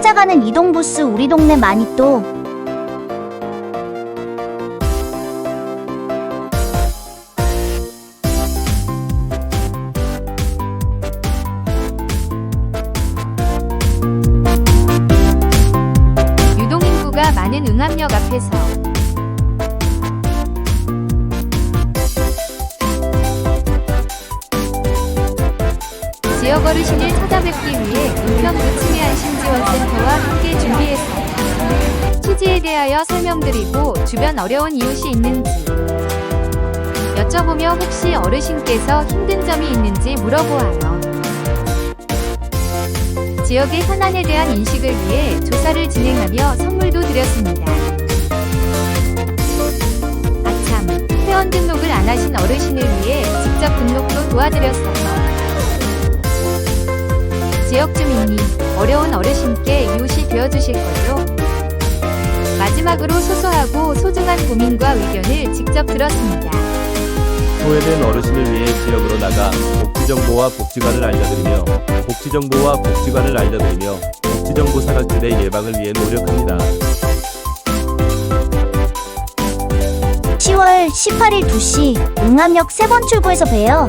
찾아가는 이동 부스 우리 동네 마니또. 유동인구가 많은 응암역 앞에서 어르신을 찾아뵙기 위해 은평구 친해한 신지원센터와 함께 준비했습니다. 취지에 대하여 설명드리고 주변 어려운 이웃이 있는지 여쭤보며 혹시 어르신께서 힘든 점이 있는지 물어보아요. 지역의 현안에 대한 인식을 위해 조사를 진행하며 선물도 드렸습니다. 아참, 회원 등록을 안 하신 어르신을 위해 직접 등록도 도와드렸어요. 지역 주민이 어려운 어르신께 이웃이 되어주실 거죠? 마지막으로 소소하고 소중한 고민과 의견을 직접 들었습니다. 소외된 어르신을 위해 지역으로 나가 복지정보와 복지관을 알려드리며 복지정보와 복지관을 알려드리며 복지정보 사각지대 예방을 위해 노력합니다. 10월 18일 2시 응암역 3번 출구에서 봬요.